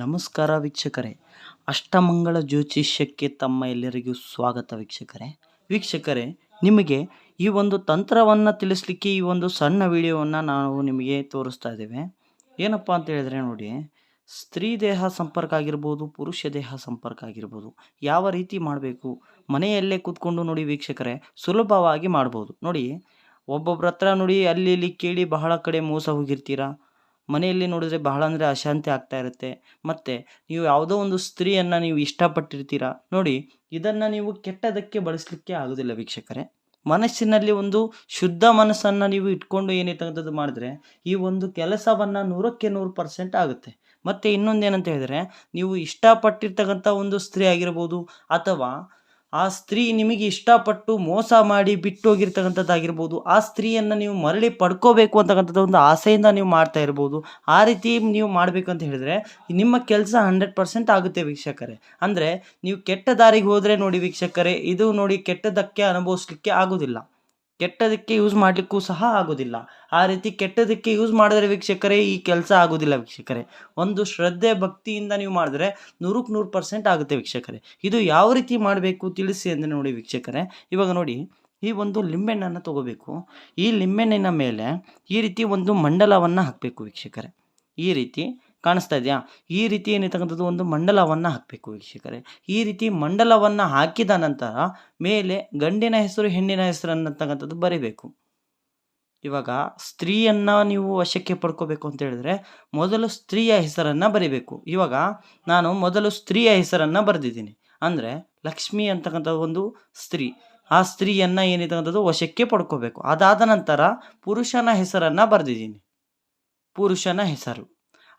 ನಮಸ್ಕಾರ ವೀಕ್ಷಕರೇ. ಅಷ್ಟಮಂಗಳ ಜ್ಯೋತಿಷ್ಯಕ್ಕೆ ತಮ್ಮ ಎಲ್ಲರಿಗೂ ಸ್ವಾಗತ ವೀಕ್ಷಕರೇ. ವೀಕ್ಷಕರೇ, ನಿಮಗೆ ಈ ಒಂದು ತಂತ್ರವನ್ನು ತಿಳಿಸ್ಲಿಕ್ಕೆ ಈ ಒಂದು ಸಣ್ಣ ವಿಡಿಯೋವನ್ನು ನಾವು ನಿಮಗೆ ತೋರಿಸ್ತಾ ಇದ್ದೇವೆ. ಏನಪ್ಪ ಅಂತ ಹೇಳಿದ್ರೆ ನೋಡಿ, ಸ್ತ್ರೀ ದೇಹ ಸಂಪರ್ಕ ಆಗಿರ್ಬೋದು, ಪುರುಷ ದೇಹ ಸಂಪರ್ಕ ಆಗಿರ್ಬೋದು, ಯಾವ ರೀತಿ ಮಾಡಬೇಕು, ಮನೆಯಲ್ಲೇ ಕೂತ್ಕೊಂಡು ನೋಡಿ ವೀಕ್ಷಕರೇ, ಸುಲಭವಾಗಿ ಮಾಡ್ಬೋದು. ನೋಡಿ, ಒಬ್ಬೊಬ್ರ ಹತ್ರ ನೋಡಿ ಅಲ್ಲಿ ಇಲ್ಲಿ ಕೇಳಿ ಬಹಳ ಕಡೆ ಮೋಸ ಹೋಗಿರ್ತೀರಾ? ಮನೆಯಲ್ಲಿ ನೋಡಿದ್ರೆ ಬಹಳ ಅಂದರೆ ಅಶಾಂತಿ ಆಗ್ತಾ ಇರುತ್ತೆ. ಮತ್ತು ನೀವು ಯಾವುದೋ ಒಂದು ಸ್ತ್ರೀಯನ್ನು ನೀವು ಇಷ್ಟಪಟ್ಟಿರ್ತೀರ? ನೋಡಿ, ಇದನ್ನು ನೀವು ಕೆಟ್ಟದಕ್ಕೆ ಬಳಸಲಿಕ್ಕೆ ಆಗೋದಿಲ್ಲ ವೀಕ್ಷಕರೇ. ಮನಸ್ಸಿನಲ್ಲಿ ಒಂದು ಶುದ್ಧ ಮನಸ್ಸನ್ನು ನೀವು ಇಟ್ಕೊಂಡು ಏನಿತ್ತದ್ದು ಮಾಡಿದ್ರೆ ಈ ಒಂದು ಕೆಲಸವನ್ನು ನೂರಕ್ಕೆ ನೂರು ಪರ್ಸೆಂಟ್ ಆಗುತ್ತೆ. ಮತ್ತು ಇನ್ನೊಂದೇನಂತ ಹೇಳಿದ್ರೆ, ನೀವು ಇಷ್ಟಪಟ್ಟಿರ್ತಕ್ಕಂಥ ಒಂದು ಸ್ತ್ರೀ ಆಗಿರ್ಬೋದು ಅಥವಾ ಆ ಸ್ತ್ರೀ ನಿಮಗೆ ಇಷ್ಟಪಟ್ಟು ಮೋಸ ಮಾಡಿ ಬಿಟ್ಟು ಹೋಗಿರ್ತಕ್ಕಂಥದ್ದಾಗಿರ್ಬೋದು ಆ ಸ್ತ್ರೀಯನ್ನು ನೀವು ಮರಳಿ ಪಡ್ಕೋಬೇಕು ಅಂತಕ್ಕಂಥದ್ದು ಒಂದು ಆಸೆಯಿಂದ ನೀವು ಮಾಡ್ತಾ ಇರ್ಬೋದು, ಆ ರೀತಿ ನೀವು ಮಾಡಬೇಕು ಅಂತ ಹೇಳಿದ್ರೆ ನಿಮ್ಮ ಕೆಲಸ ಹಂಡ್ರೆಡ್ ಪರ್ಸೆಂಟ್ ಆಗುತ್ತೆ ವೀಕ್ಷಕರೇ. ಅಂದರೆ ನೀವು ಕೆಟ್ಟ ದಾರಿಗೆ ಹೋದರೆ ನೋಡಿ ವೀಕ್ಷಕರೇ, ಇದು ನೋಡಿ ಕೆಟ್ಟದಕ್ಕೆ ಅನುಭವಿಸ್ಲಿಕ್ಕೆ ಆಗೋದಿಲ್ಲ. ಕೆಟ್ಟದಕ್ಕೆ ಯೂಸ್ ಮಾಡಲಿಕ್ಕೂ ಸಹ ಆಗೋದಿಲ್ಲ. ಆ ರೀತಿ ಕೆಟ್ಟದಕ್ಕೆ ಯೂಸ್ ಮಾಡಿದ್ರೆ ವೀಕ್ಷಕರೇ ಈ ಕೆಲಸ ಆಗೋದಿಲ್ಲ ವೀಕ್ಷಕರೇ. ಒಂದು ಶ್ರದ್ಧೆ, ಭಕ್ತಿಯಿಂದ ನೀವು ಮಾಡಿದ್ರೆ ನೂರಕ್ಕೆ ನೂರು ಪರ್ಸೆಂಟ್ ಆಗುತ್ತೆ ವೀಕ್ಷಕರೇ. ಇದು ಯಾವ ರೀತಿ ಮಾಡಬೇಕು ತಿಳಿಸಿ ಅಂದರೆ ನೋಡಿ ವೀಕ್ಷಕರೇ. ಇವಾಗ ನೋಡಿ, ಈ ಒಂದು ಲಿಂಬೆಹಣ್ಣನ್ನು ತಗೋಬೇಕು. ಈ ಲಿಂಬೆಹಣ್ಣಿನ ಮೇಲೆ ಈ ರೀತಿ ಒಂದು ಮಂಡಲವನ್ನು ಹಾಕಬೇಕು ವೀಕ್ಷಕರೇ. ಈ ರೀತಿ ಕಾಣಿಸ್ತಾ ಇದೆಯಾ? ಈ ರೀತಿ ಏನಿರ್ತಕ್ಕಂಥದ್ದು ಒಂದು ಮಂಡಲವನ್ನು ಹಾಕಬೇಕು ವೀಕ್ಷಕರೇ. ಈ ರೀತಿ ಮಂಡಲವನ್ನು ಹಾಕಿದ ನಂತರ ಮೇಲೆ ಗಂಡಿನ ಹೆಸರು, ಹೆಣ್ಣಿನ ಹೆಸರು ಅನ್ನತಕ್ಕಂಥದ್ದು ಬರಿಬೇಕು. ಇವಾಗ ಸ್ತ್ರೀಯನ್ನು ನೀವು ವಶಕ್ಕೆ ಪಡ್ಕೋಬೇಕು ಅಂತ ಹೇಳಿದ್ರೆ ಮೊದಲು ಸ್ತ್ರೀಯ ಹೆಸರನ್ನು ಬರಿಬೇಕು. ಇವಾಗ ನಾನು ಮೊದಲು ಸ್ತ್ರೀಯ ಹೆಸರನ್ನು ಬರೆದಿದ್ದೀನಿ. ಅಂದರೆ ಲಕ್ಷ್ಮಿ ಅಂತಕ್ಕಂಥದ್ದು ಒಂದು ಸ್ತ್ರೀ. ಆ ಸ್ತ್ರೀಯನ್ನು ಏನಿರ್ತಕ್ಕಂಥದ್ದು ವಶಕ್ಕೆ ಪಡ್ಕೋಬೇಕು. ಅದಾದ ನಂತರ ಪುರುಷನ ಹೆಸರನ್ನು ಬರೆದಿದ್ದೀನಿ. ಪುರುಷನ ಹೆಸರು.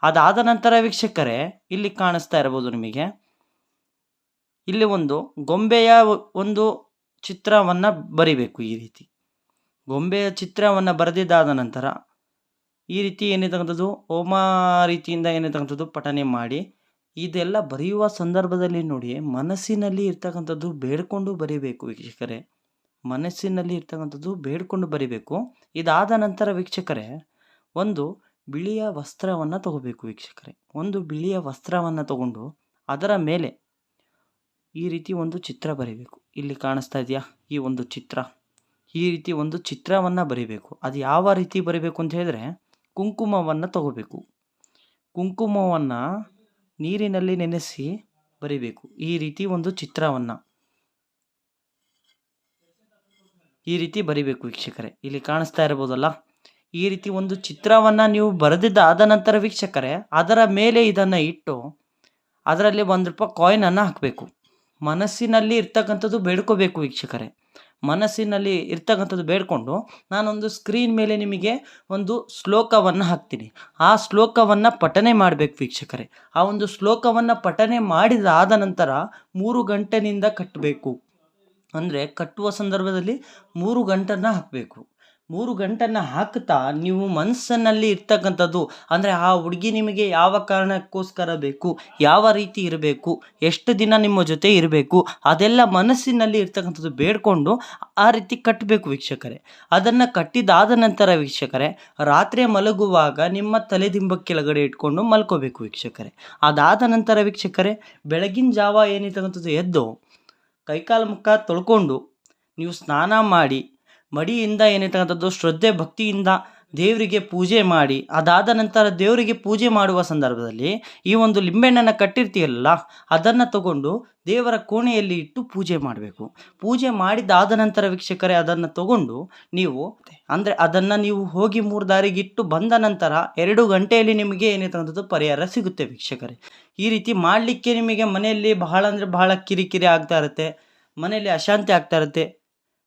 ಅದಾದ ನಂತರ ವೀಕ್ಷಕರೇ, ಇಲ್ಲಿ ಕಾಣಿಸ್ತಾ ಇರಬಹುದು ನಿಮಗೆ. ಇಲ್ಲಿ ಒಂದು ಗೊಂಬೆಯ ಒಂದು ಚಿತ್ರವನ್ನು ಬರಿಬೇಕು ಈ ರೀತಿ. ಗೊಂಬೆಯ ಚಿತ್ರವನ್ನು ಬರೆದಿದ್ದಾದ ನಂತರ ಈ ರೀತಿ ಏನಿರ್ತಕ್ಕಂಥದ್ದು ಹೋಮ ರೀತಿಯಿಂದ ಏನಿರ್ತಕ್ಕಂಥದ್ದು ಪಠನೆ ಮಾಡಿ, ಇದೆಲ್ಲ ಬರೆಯುವ ಸಂದರ್ಭದಲ್ಲಿ ನೋಡಿ, ಮನಸ್ಸಿನಲ್ಲಿ ಇರ್ತಕ್ಕಂಥದ್ದು ಬೇಡ್ಕೊಂಡು ಬರೀಬೇಕು ವೀಕ್ಷಕರೇ. ಮನಸ್ಸಿನಲ್ಲಿ ಇರ್ತಕ್ಕಂಥದ್ದು ಬೇಡ್ಕೊಂಡು ಬರಿಬೇಕು. ಇದಾದ ನಂತರ ವೀಕ್ಷಕರೇ, ಒಂದು ಬಿಳಿಯ ವಸ್ತ್ರವನ್ನು ತಗೋಬೇಕು ವೀಕ್ಷಕರೇ. ಒಂದು ಬಿಳಿಯ ವಸ್ತ್ರವನ್ನು ತಗೊಂಡು ಅದರ ಮೇಲೆ ಈ ರೀತಿ ಒಂದು ಚಿತ್ರ ಬರೀಬೇಕು. ಇಲ್ಲಿ ಕಾಣಿಸ್ತಾ ಇದೆಯಾ? ಈ ಒಂದು ಚಿತ್ರ. ಈ ರೀತಿ ಒಂದು ಚಿತ್ರವನ್ನು ಬರೀಬೇಕು. ಅದು ಯಾವ ರೀತಿ ಬರೀಬೇಕು ಅಂತ ಹೇಳಿದ್ರೆ ಕುಂಕುಮವನ್ನು ತಗೋಬೇಕು. ಕುಂಕುಮವನ್ನು ನೀರಿನಲ್ಲಿ ನೆನೆಸಿ ಬರೀಬೇಕು. ಈ ರೀತಿ ಒಂದು ಚಿತ್ರವನ್ನು. ಈ ರೀತಿ ಬರಿಬೇಕು ವೀಕ್ಷಕರೇ. ಇಲ್ಲಿ ಕಾಣಿಸ್ತಾ ಇರ್ಬೋದಲ್ಲ? ಈ ರೀತಿ ಒಂದು ಚಿತ್ರವನ್ನು ನೀವು ಬರೆದಿದ್ದಾದ ನಂತರ ವೀಕ್ಷಕರೇ, ಅದರ ಮೇಲೆ ಇದನ್ನು ಇಟ್ಟು ಅದರಲ್ಲಿ ಒಂದು ರೂಪಾಯಿ ಕಾಯಿನನ್ನು ಹಾಕಬೇಕು. ಮನಸ್ಸಿನಲ್ಲಿ ಇರ್ತಕ್ಕಂಥದ್ದು ಬೇಡ್ಕೋಬೇಕು ವೀಕ್ಷಕರೇ. ಮನಸ್ಸಿನಲ್ಲಿ ಇರ್ತಕ್ಕಂಥದ್ದು ಬೇಡ್ಕೊಂಡು ನಾನೊಂದು ಸ್ಕ್ರೀನ್ ಮೇಲೆ ನಿಮಗೆ ಒಂದು ಶ್ಲೋಕವನ್ನು ಹಾಕ್ತೀನಿ. ಆ ಶ್ಲೋಕವನ್ನು ಪಠನೆ ಮಾಡಬೇಕು ವೀಕ್ಷಕರೇ. ಆ ಒಂದು ಶ್ಲೋಕವನ್ನು ಪಠನೆ ಮಾಡಿದ ಆದ ನಂತರ ಮೂರು ಗಂಟೆನಿಂದ ಕಟ್ಟಬೇಕು ಅಂದರೆ ಕಟ್ಟುವ ಸಂದರ್ಭದಲ್ಲಿ ಮೂರು ಗಂಟನ್ನು ಹಾಕಬೇಕು. ಮೂರು ಗಂಟನ್ನು ಹಾಕ್ತಾ ನೀವು ಮನಸ್ಸಿನಲ್ಲಿ ಇರ್ತಕ್ಕಂಥದ್ದು, ಅಂದರೆ ಆ ಹುಡುಗಿ ನಿಮಗೆ ಯಾವ ಕಾರಣಕ್ಕೋಸ್ಕರ ಬೇಕು, ಯಾವ ರೀತಿ ಇರಬೇಕು, ಎಷ್ಟು ದಿನ ನಿಮ್ಮ ಜೊತೆ ಇರಬೇಕು, ಅದೆಲ್ಲ ಮನಸ್ಸಿನಲ್ಲಿ ಇರ್ತಕ್ಕಂಥದ್ದು ಬೇಡ್ಕೊಂಡು ಆ ರೀತಿ ಕಟ್ಟಬೇಕು ವೀಕ್ಷಕರೇ. ಅದನ್ನು ಕಟ್ಟಿದಾದ ನಂತರ ವೀಕ್ಷಕರೇ, ರಾತ್ರಿ ಮಲಗುವಾಗ ನಿಮ್ಮ ತಲೆದಿಂಬ ಕೆಳಗಡೆ ಇಟ್ಕೊಂಡು ಮಲ್ಕೋಬೇಕು ವೀಕ್ಷಕರೇ. ಅದಾದ ನಂತರ ವೀಕ್ಷಕರೇ, ಬೆಳಗಿನ ಜಾವ ಏನಿರ್ತಕ್ಕಂಥದ್ದು ಎದ್ದು ಕೈಕಾಲು ಮುಖ ತೊಳ್ಕೊಂಡು ನೀವು ಸ್ನಾನ ಮಾಡಿ ಮಡಿಯಿಂದ ಏನಿರ್ತಕ್ಕಂಥದ್ದು ಶ್ರದ್ಧೆ, ಭಕ್ತಿಯಿಂದ ದೇವರಿಗೆ ಪೂಜೆ ಮಾಡಿ, ಅದಾದ ನಂತರ ದೇವರಿಗೆ ಪೂಜೆ ಮಾಡುವ ಸಂದರ್ಭದಲ್ಲಿ ಈ ಒಂದು ಲಿಂಬೆಹಣ್ಣನ್ನು ಕಟ್ಟಿರ್ತೀಯಲ್ಲ, ಅದನ್ನು ತಗೊಂಡು ದೇವರ ಕೋಣೆಯಲ್ಲಿ ಇಟ್ಟು ಪೂಜೆ ಮಾಡಬೇಕು. ಪೂಜೆ ಮಾಡಿದಾದ ನಂತರ ವೀಕ್ಷಕರೇ, ಅದನ್ನು ತಗೊಂಡು ನೀವು, ಅಂದರೆ ಅದನ್ನು ನೀವು ಹೋಗಿ ಮೂರು ದಾರಿಗೆ ಇಟ್ಟು ಬಂದ ನಂತರ ಎರಡು ಗಂಟೆಯಲ್ಲಿ ನಿಮಗೆ ಏನಿರ್ತಕ್ಕಂಥದ್ದು ಪರಿಹಾರ ಸಿಗುತ್ತೆ ವೀಕ್ಷಕರೇ. ಈ ರೀತಿ ಮಾಡಲಿಕ್ಕೆ ನಿಮಗೆ ಮನೆಯಲ್ಲಿ ಬಹಳ ಅಂದರೆ ಬಹಳ ಕಿರಿಕಿರಿ ಆಗ್ತಾ ಇರುತ್ತೆ, ಮನೆಯಲ್ಲಿ ಅಶಾಂತಿ ಆಗ್ತಾ ಇರುತ್ತೆ.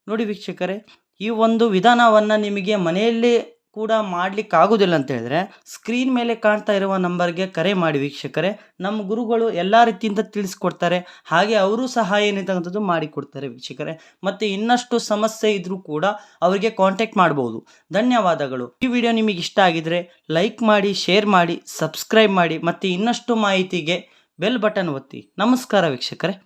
ನೋಡಿ ವೀಕ್ಷಕರೇ ಈ ಒಂದು ವಿಧಾನವನ್ನು ನಿಮಗೆ ಮನೆಯಲ್ಲಿ ಕೂಡ ಮಾಡಲಿಕ್ಕಾಗೋದಿಲ್ಲ ಅಂತ ಹೇಳಿದ್ರೆ ಸ್ಕ್ರೀನ್ ಮೇಲೆ ಕಾಣ್ತಾ ಇರುವ ನಂಬರ್ಗೆ ಕರೆ ಮಾಡಿ ವೀಕ್ಷಕರೇ. ನಮ್ಮ ಗುರುಗಳು ಎಲ್ಲ ರೀತಿಯಿಂದ ತಿಳಿಸ್ಕೊಡ್ತಾರೆ. ಹಾಗೆ ಅವರು ಸಹ ಏನಿರ್ತಕ್ಕಂಥದ್ದು ಮಾಡಿಕೊಡ್ತಾರೆ ವೀಕ್ಷಕರೇ. ಮತ್ತು ಇನ್ನಷ್ಟು ಸಮಸ್ಯೆ ಇದ್ದರೂ ಕೂಡ ಅವರಿಗೆ ಕಾಂಟ್ಯಾಕ್ಟ್ ಮಾಡ್ಬೋದು. ಧನ್ಯವಾದಗಳು. ಈ ವಿಡಿಯೋ ನಿಮಗೆ ಇಷ್ಟ ಆಗಿದರೆ ಲೈಕ್ ಮಾಡಿ ಶೇರ್ ಮಾಡಿ ಸಬ್ಸ್ಕ್ರೈಬ್ ಮಾಡಿ, ಮತ್ತು ಇನ್ನಷ್ಟು ಮಾಹಿತಿಗೆ ಬೆಲ್ ಬಟನ್ ಒತ್ತಿ. ನಮಸ್ಕಾರ ವೀಕ್ಷಕರೇ.